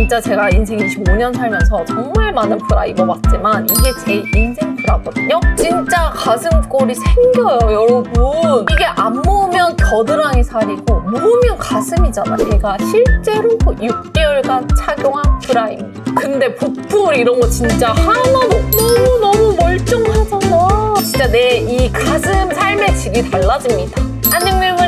진짜 제가 인생 25년 살면서 정말 많은 브라 입어봤지만 이게 제 인생 브라거든요. 진짜 가슴골이 생겨요, 여러분. 이게 안 모으면 겨드랑이 살이고 모으면 가슴이잖아. 제가 실제로 6개월간 착용한 브라입니다. 근데 보풀 이런 거 진짜 하나도 너무너무 멀쩡하잖아. 진짜 내 이 가슴 삶의 질이 달라집니다. 안녕밀물이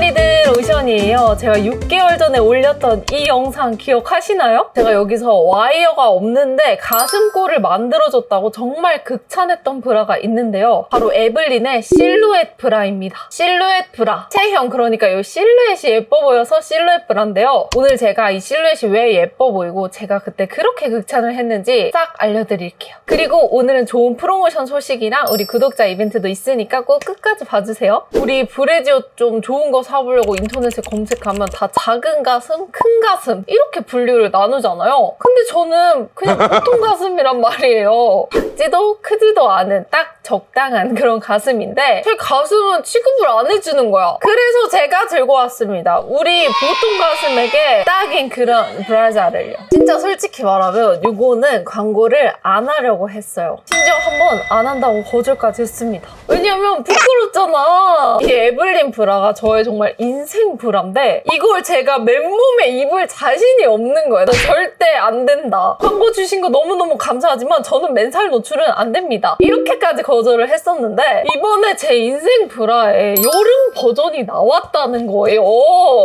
들 오션이에요. 제가 6개월 전에 올렸던 이 영상 기억하시나요? 제가 여기서 와이어가 없는데 가슴골을 만들어줬다고 정말 극찬했던 브라가 있는데요. 바로 에블린의 실루엣 브라입니다. 실루엣 브라. 체형 그러니까 이 실루엣이 예뻐 보여서 실루엣 브라인데요. 오늘 제가 이 실루엣이 왜 예뻐 보이고 제가 그때 그렇게 극찬을 했는지 싹 알려드릴게요. 그리고 오늘은 좋은 프로모션 소식이랑 우리 구독자 이벤트도 있으니까 꼭 끝까지 봐주세요. 우리 브레지오 좀 좋은 거 사보려고 인터넷에 검색하면 다 작은 가슴, 큰 가슴 이렇게 분류를 나누잖아요. 근데 저는 그냥 보통 가슴이란 말이에요. 작지도 크지도 않은 딱 적당한 그런 가슴인데 제 가슴은 취급을 안 해주는 거야. 그래서 제가 들고 왔습니다. 우리 보통 가슴에게 딱인 그런 브라자를요. 진짜 솔직히 말하면 이거는 광고를 안 하려고 했어요. 심지어 한 번 안 한다고 거절까지 했습니다. 왜냐면 부끄럽잖아. 이 에블린 브라가 저의 정말 인생 브라인데 이걸 제가 맨몸에 입을 자신이 없는 거예요. 나 절대 안 된다. 광고 주신 거 너무너무 감사하지만 저는 맨살 노출은 안 됩니다. 이렇게까지 거절을 했었는데 이번에 제 인생 브라에 여름 버전이 나왔다는 거예요.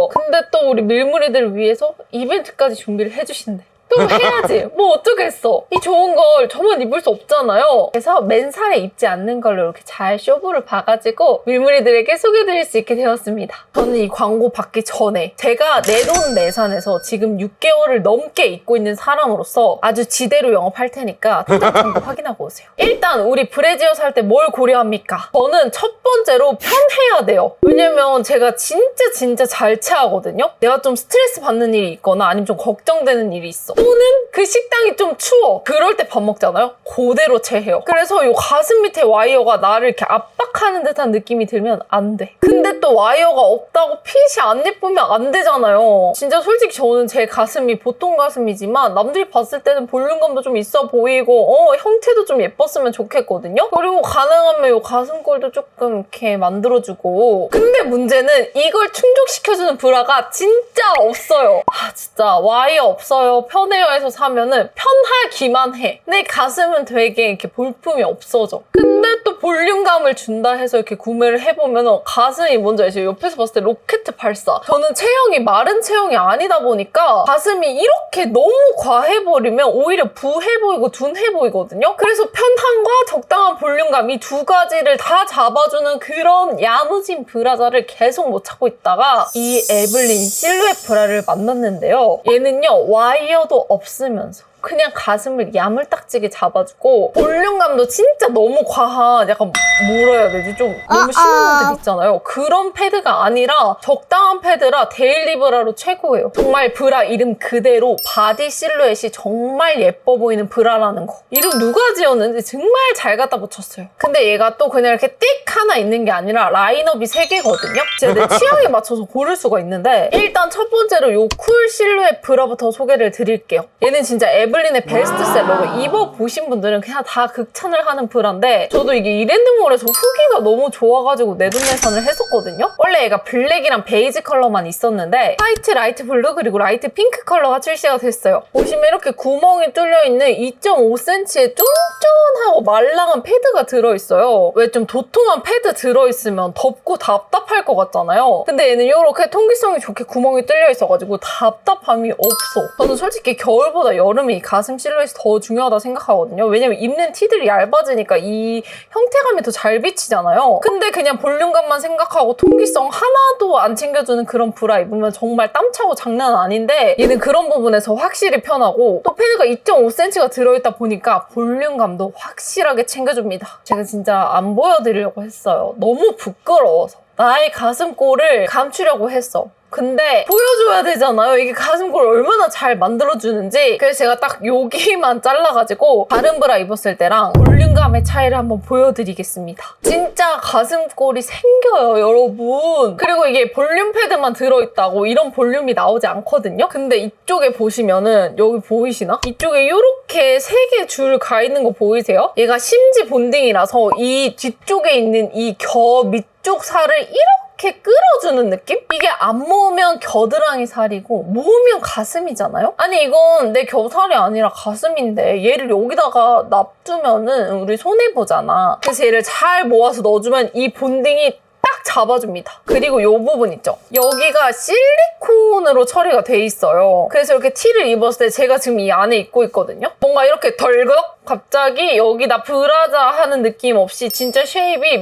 근데 또 우리 밀무리들을 위해서 이벤트까지 준비를 해주신대. 또 해야지. 뭐 어쩌겠어. 이 좋은 걸 저만 입을 수 없잖아요. 그래서 맨살에 입지 않는 걸로 이렇게 잘 쇼부를 봐가지고 밀무리들에게 소개해드릴 수 있게 되었습니다. 저는 이 광고 받기 전에 제가 내 돈 내산해서 지금 6개월을 넘게 입고 있는 사람으로서 아주 지대로 영업할 테니까 도장 참고 확인하고 오세요. 일단 우리 브래지어 살 때 뭘 고려합니까? 저는 첫 번째로 편해야 돼요. 왜냐면 제가 진짜 진짜 잘 체하거든요. 내가 좀 스트레스 받는 일이 있거나 아니면 좀 걱정되는 일이 있어. 또는 그 식당이 좀 추워. 그럴 때 밥 먹잖아요. 그대로 체해요. 그래서 이 가슴 밑에 와이어가 나를 이렇게 압박하는 듯한 느낌이 들면 안 돼. 근데 또 와이어가 없다고 핏이 안 예쁘면 안 되잖아요. 진짜 솔직히 저는 제 가슴이 보통 가슴이지만 남들이 봤을 때는 볼륨감도 좀 있어 보이고 어 형태도 좀 예뻤으면 좋겠거든요. 그리고 가능하면 이 가슴골도 조금 이렇게 만들어주고 근데 문제는 이걸 충족시켜주는 브라가 진짜 없어요. 아 진짜 와이어 없어요. 편 해서 사면은 편하기만 해. 내 가슴은 되게 이렇게 볼품이 없어져. 근데 또 볼륨감을 준다 해서 이렇게 구매를 해보면 가슴이 뭔지 아시죠? 옆에서 봤을 때 로켓 발사. 저는 체형이 마른 체형이 아니다 보니까 가슴이 이렇게 너무 과해버리면 오히려 부해 보이고 둔해 보이거든요. 그래서 편함과 적당한 볼륨감 이 두 가지를 다 잡아주는 그런 야무진 브라자를 계속 못 찾고 있다가 이 에블린 실루엣 브라를 만났는데요. 얘는요 와이어도 없으면서 그냥 가슴을 야물딱지게 잡아주고 볼륨감도 진짜 너무 과한 약간 뭐라 해야 되지? 좀 너무 심한 패드 있잖아요. 그런 패드가 아니라 적당한 패드라 데일리 브라로 최고예요. 정말 브라 이름 그대로 바디 실루엣이 정말 예뻐 보이는 브라라는 거. 이름 누가 지었는지 정말 잘 갖다 붙였어요. 근데 얘가 또 그냥 이렇게 띡 하나 있는 게 아니라 라인업이 세개거든요. 제가 내 취향에 맞춰서 고를 수가 있는데 일단 첫 번째로 요 쿨 실루엣 브라부터 소개를 드릴게요. 얘는 진짜 에블린의 베스트셀러고 입어보신 분들은 그냥 다 극찬을 하는 브라인데 저도 이게 이랜드몰에서 후기가 너무 좋아가지고 내돈내산을 했었거든요. 원래 얘가 블랙이랑 베이지 컬러만 있었는데 화이트, 라이트 블루 그리고 라이트 핑크 컬러가 출시가 됐어요. 보시면 이렇게 구멍이 뚫려있는 2.5cm의 쫀쫀하고 말랑한 패드가 들어있어요. 왜 좀 도톰한 패드 들어있으면 덥고 답답할 것 같잖아요. 근데 얘는 이렇게 통기성이 좋게 구멍이 뚫려있어가지고 답답함이 없어. 저는 솔직히 겨울보다 여름에 이 가슴 실루엣이 더 중요하다 생각하거든요. 왜냐면 입는 티들이 얇아지니까 이 형태감이 더 잘 비치잖아요. 근데 그냥 볼륨감만 생각하고 통기성 하나도 안 챙겨주는 그런 브라 입으면 정말 땀 차고 장난 아닌데 얘는 그런 부분에서 확실히 편하고 또 패드가 2.5cm가 들어있다 보니까 볼륨감도 확실하게 챙겨줍니다. 제가 진짜 안 보여드리려고 했어요. 너무 부끄러워서. 나의 가슴골을 감추려고 했어. 근데 보여줘야 되잖아요. 이게 가슴골 얼마나 잘 만들어주는지. 그래서 제가 딱 여기만 잘라가지고 다른 브라 입었을 때랑 볼륨감의 차이를 한번 보여드리겠습니다. 진짜 가슴골이 생겨요, 여러분. 그리고 이게 볼륨 패드만 들어있다고 이런 볼륨이 나오지 않거든요. 근데 이쪽에 보시면은 여기 보이시나? 이쪽에 이렇게 세 개 줄 가 있는 거 보이세요? 얘가 심지 본딩이라서 이 뒤쪽에 있는 이 겨 밑쪽 살을 이렇게 이렇게 끌어주는 느낌? 이게 안 모으면 겨드랑이 살이고 모으면 가슴이잖아요? 아니 이건 내 겨살이 아니라 가슴인데 얘를 여기다가 놔두면은 우리 손해보잖아. 그래서 얘를 잘 모아서 넣어주면 이 본딩이 딱 잡아줍니다. 그리고 이 부분 있죠? 여기가 실리콘으로 처리가 돼 있어요. 그래서 이렇게 티를 입었을 때 제가 지금 이 안에 입고 있거든요. 뭔가 이렇게 덜그덕 갑자기 여기다 브라자 하는 느낌 없이 진짜 쉐입이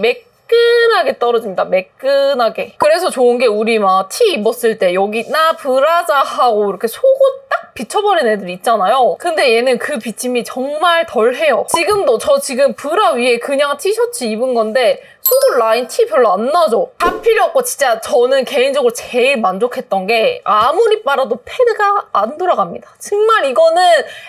매끈하게 떨어집니다. 매끈하게. 그래서 좋은 게 우리 막 티 입었을 때 여기 나 브라자 하고 이렇게 속옷 딱 비쳐버린 애들 있잖아요. 근데 얘는 그 비침이 정말 덜해요. 지금도 저 지금 브라 위에 그냥 티셔츠 입은 건데 속옷 라인 티 별로 안 나죠? 다 필요 없고 진짜 저는 개인적으로 제일 만족했던 게 아무리 빨아도 패드가 안 돌아갑니다. 정말 이거는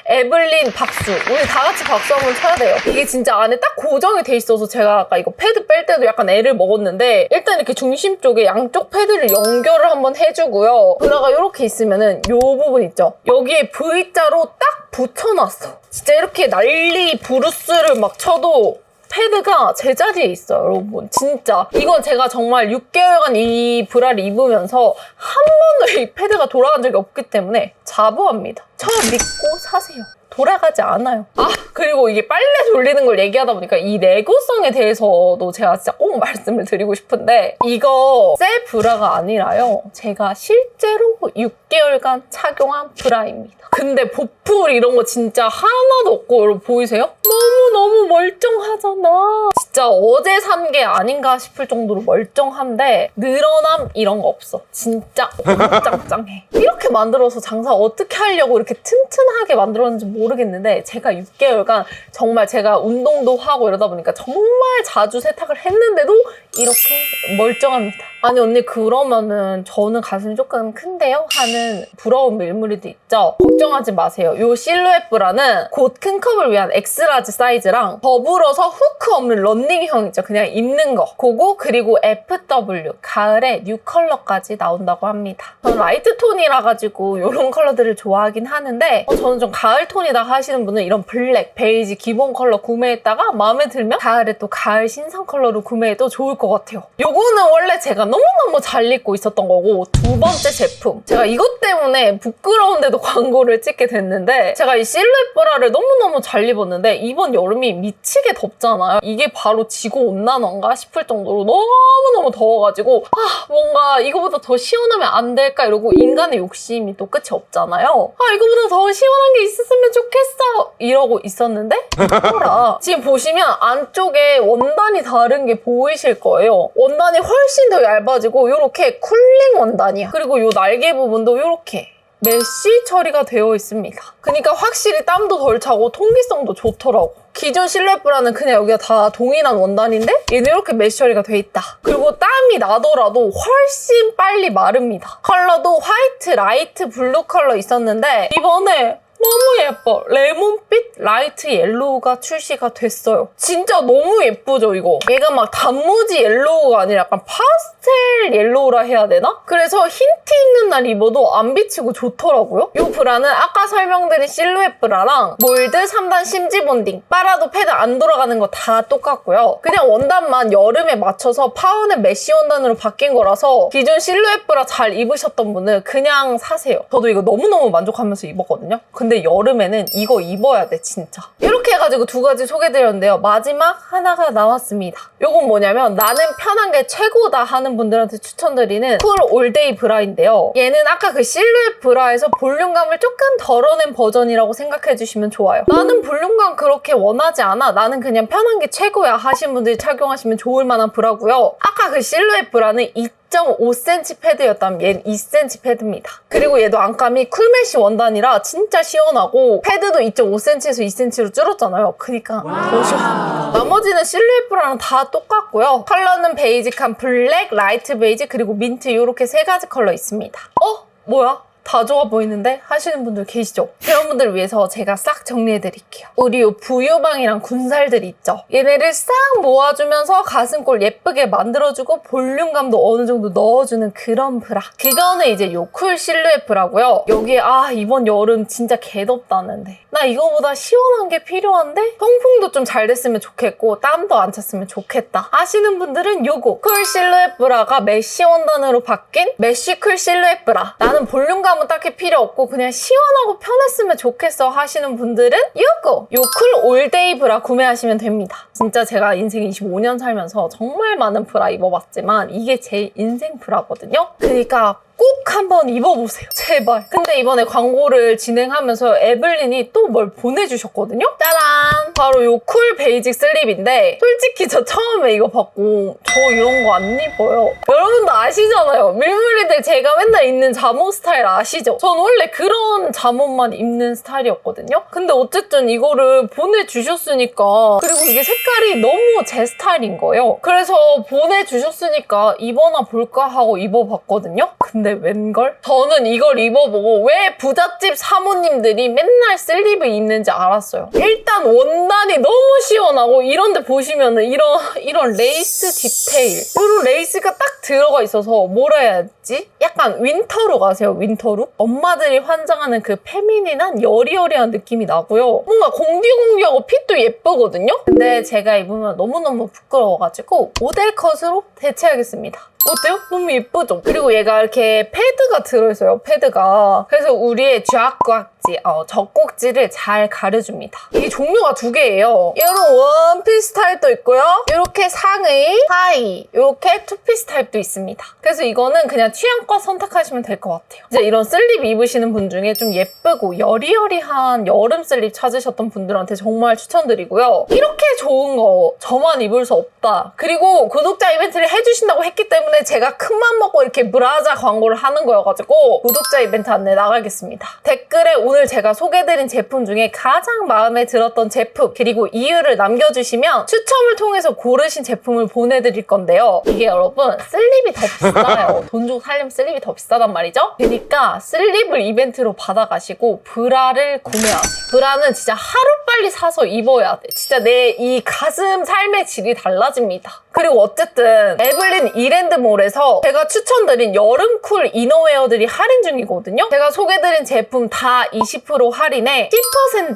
에블린 박수. 우리 다 같이 박수 한번 쳐야 돼요. 이게 진짜 안에 딱 고정이 돼 있어서 제가 아까 이거 패드 뺄 때도 약간 애를 먹었는데 일단 이렇게 중심 쪽에 양쪽 패드를 연결을 한번 해주고요. 브라가 이렇게 있으면은 이 부분 있죠? 여기에 V자로 딱 붙여놨어. 진짜 이렇게 난리 브루스를 막 쳐도 패드가 제자리에 있어요, 여러분. 진짜. 이건 제가 정말 6개월간 이 브라를 입으면서 한 번도 이 패드가 돌아간 적이 없기 때문에 자부합니다. 저 믿고 사세요. 돌아가지 않아요. 아, 그리고 이게 빨래 돌리는 걸 얘기하다 보니까 이 내구성에 대해서도 제가 진짜 꼭 말씀을 드리고 싶은데 이거 새 브라가 아니라요. 제가 실제로 6개월간 착용한 브라입니다. 근데 보풀 이런 거 진짜 하나도 없고 여러분 보이세요? 너무너무 멀쩡하잖아. 진짜 어제 산 게 아닌가 싶을 정도로 멀쩡한데 늘어남 이런 거 없어. 진짜 짱짱해. 이렇게 만들어서 장사 어떻게 하려고 이렇게 튼튼하게 만들었는지 모르겠는데 제가 6개월간 정말 제가 운동도 하고 이러다 보니까 정말 자주 세탁을 했는데도 이렇게 멀쩡합니다. 아니 언니 그러면은 저는 가슴이 조금 큰데요? 하는 부러운 밀무리도 있죠? 걱정하지 마세요. 이 실루엣 브라는 곧 큰 컵을 위한 엑스라지 사이즈랑 더불어서 후크 없는 런닝형 있죠? 그냥 입는 거. 그거 그리고 FW 가을에 뉴 컬러까지 나온다고 합니다. 저는 라이트 톤이라 가지고 이런 컬러들을 좋아하긴 하는데 어, 저는 좀 가을 톤이다 하시는 분은 이런 블랙, 베이지 기본 컬러 구매했다가 마음에 들면 가을에 또 가을 신상 컬러로 구매해도 좋을 것 같아요. 요거는 원래 제가 너무너무 잘 입고 있었던 거고 두 번째 제품 제가 이것 때문에 부끄러운데도 광고를 찍게 됐는데 제가 이 실루엣 브라를 너무너무 잘 입었는데 이번 여름이 미치게 덥잖아요. 이게 바로 지구 온난화인가 싶을 정도로 너무너무 더워가지고 아 뭔가 이거보다 더 시원하면 안 될까 이러고 인간의 욕심이 또 끝이 없잖아요. 아 이거보다 더 시원한 게 있었으면 좋겠어 이러고 있었는데 뭐라 지금 보시면 안쪽에 원단이 다른 게 보이실 거예요. 원단이 훨씬 더 얇아지고 이렇게 쿨링 원단이야. 그리고 이 날개 부분도 이렇게 메쉬 처리가 되어 있습니다. 그러니까 확실히 땀도 덜 차고 통기성도 좋더라고. 기존 실루엣 브라는 그냥 여기가 다 동일한 원단인데 얘는 이렇게 메쉬 처리가 돼 있다. 그리고 땀이 나더라도 훨씬 빨리 마릅니다. 컬러도 화이트, 라이트, 블루 컬러 있었는데 이번에 너무 예뻐. 레몬빛 라이트 옐로우가 출시가 됐어요. 진짜 너무 예쁘죠, 이거? 얘가 막 단무지 옐로우가 아니라 약간 파스텔 옐로우라 해야 되나? 그래서 흰티 입는 날 입어도 안 비치고 좋더라고요. 이 브라는 아까 설명드린 실루엣 브라랑 몰드 3단 심지 본딩, 빨아도 패드 안 돌아가는 거 다 똑같고요. 그냥 원단만 여름에 맞춰서 파운의 메쉬 원단으로 바뀐 거라서 기존 실루엣 브라 잘 입으셨던 분은 그냥 사세요. 저도 이거 너무너무 만족하면서 입었거든요. 근데 여름에는 이거 입어야 돼, 진짜. 이렇게 해가지고 두 가지 소개드렸는데요. 마지막 하나가 나왔습니다. 요건 뭐냐면 나는 편한 게 최고다 하는 분들한테 추천드리는 쿨 올데이 브라인데요. 얘는 아까 그 실루엣 브라에서 볼륨감을 조금 덜어낸 버전이라고 생각해 주시면 좋아요. 나는 볼륨감 그렇게 원하지 않아. 나는 그냥 편한 게 최고야 하신 분들이 착용하시면 좋을 만한 브라고요. 아까 그 실루엣 브라는 이 2.5cm 패드였다면 얘는 2cm 패드입니다. 그리고 얘도 안감이 쿨메쉬 원단이라 진짜 시원하고 패드도 2.5cm에서 2cm로 줄었잖아요. 그니까 더 시원. 나머지는 실루엣브라랑 다 똑같고요. 컬러는 베이직한 블랙, 라이트 베이지 그리고 민트 이렇게 세 가지 컬러 있습니다. 어? 뭐야? 다 좋아 보이는데 하시는 분들 계시죠? 그런 분들을 위해서 제가 싹 정리해 드릴게요. 우리 요 부유방이랑 군살들이 있죠? 얘네를 싹 모아주면서 가슴골 예쁘게 만들어주고 볼륨감도 어느 정도 넣어주는 그런 브라. 그거는 이제 요 쿨 실루엣 브라고요. 여기에 아 이번 여름 진짜 개덥다는데 나 이거보다 시원한 게 필요한데 통풍도 좀 잘 됐으면 좋겠고 땀도 안 찼으면 좋겠다 하시는 분들은 요거 쿨 실루엣 브라가 메쉬 원단으로 바뀐 메쉬 쿨 실루엣 브라 나는 볼륨감 은 딱히 필요 없고 그냥 시원하고 편했으면 좋겠어 하시는 분들은 요거 요쿨 올데이 브라 구매하시면 됩니다. 진짜 제가 인생 25년 살면서 정말 많은 브라 입어봤지만 이게 제 인생 브라거든요. 그러니까 꼭 한번 입어보세요. 제발. 근데 이번에 광고를 진행하면서 에블린이 또 뭘 보내주셨거든요? 짜란! 바로 요 쿨 베이직 슬립인데 솔직히 저 처음에 이거 받고 저 이런 거 안 입어요. 여러분도 아시잖아요. 밀물이들 제가 맨날 입는 잠옷 스타일 아시죠? 전 원래 그런 잠옷만 입는 스타일이었거든요? 근데 어쨌든 이거를 보내주셨으니까 그리고 이게 색깔이 너무 제 스타일인 거예요. 그래서 보내주셨으니까 입어나 볼까 하고 입어봤거든요? 근데 웬걸? 저는 이걸 입어보고 왜 부잣집 사모님들이 맨날 슬립을 입는지 알았어요. 일단 원단이 너무 시원하고 이런데 보시면은 이런 이런 레이스 디테일 이런 레이스가 딱 들어가 있어서 뭐라 해야 지 약간 윈터룩 아세요? 윈터룩? 엄마들이 환장하는 그 페미닌한 여리여리한 느낌이 나고요. 뭔가 공기공기하고 핏도 예쁘거든요? 근데 제가 입으면 너무너무 부끄러워가지고 모델 컷으로 대체하겠습니다. 어때요? 너무 예쁘죠? 그리고 얘가 이렇게 패드가 들어있어요, 패드가. 그래서 우리의 쥐악꽉지, 어, 젖꼭지를 잘 가려줍니다. 이게 종류가 두 개예요. 이런 원피스 타입도 있고요. 이렇게 상의, 하의, 이렇게 투피스 타입도 있습니다. 그래서 이거는 그냥 취향껏 선택하시면 될 것 같아요. 이제 이런 슬립 입으시는 분 중에 좀 예쁘고 여리여리한 여름 슬립 찾으셨던 분들한테 정말 추천드리고요. 이렇게 좋은 거 저만 입을 수 없다. 그리고 구독자 이벤트를 해주신다고 했기 때문에 제가 큰맘 먹고 이렇게 브라자 광고를 하는 거여가지고 구독자 이벤트 안내 나가겠습니다. 댓글에 오늘 제가 소개드린 제품 중에 가장 마음에 들었던 제품 그리고 이유를 남겨주시면 추첨을 통해서 고르신 제품을 보내드릴 건데요. 이게 여러분 슬립이 더 비싸요. 돈 주고 살려면 슬립이 더 비싸단 말이죠. 그러니까 슬립을 이벤트로 받아가시고 브라를 구매하세요. 브라는 진짜 하루빨리 사서 입어야 돼. 진짜 내 이 가슴 삶의 질이 달라집니다. 그리고 어쨌든 에블린 이랜드몰에서 제가 추천드린 여름 쿨 이너웨어들이 할인 중이거든요. 제가 소개드린 제품 다 20% 할인에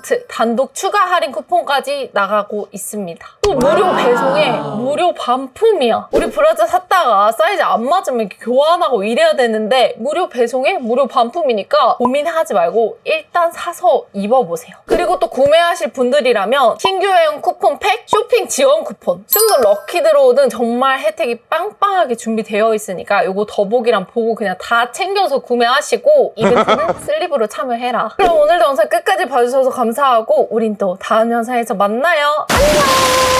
10% 단독 추가 할인 쿠폰까지 나가고 있습니다. 또 무료 배송에 무료 반품이야. 우리 브라자 샀다가 사이즈 안 맞으면 교환하고 이래야 되는데 무료 배송에 무료 반품이니까 고민하지 말고 일단 사서 입어보세요. 그리고 또 구매하실 분들이라면 신규 회원 쿠폰 팩, 쇼핑 지원 쿠폰, 순금 럭키드로우는 정말 혜택이 빵빵하게 준비되어 있으니까 이거 더보기랑 보고 그냥 다 챙겨서 구매하시고 이벤트는 슬립으로 참여해라. 그럼 오늘도 영상 끝까지 봐주셔서 감사하고 우린 또 다음 영상에서 만나요. 안녕!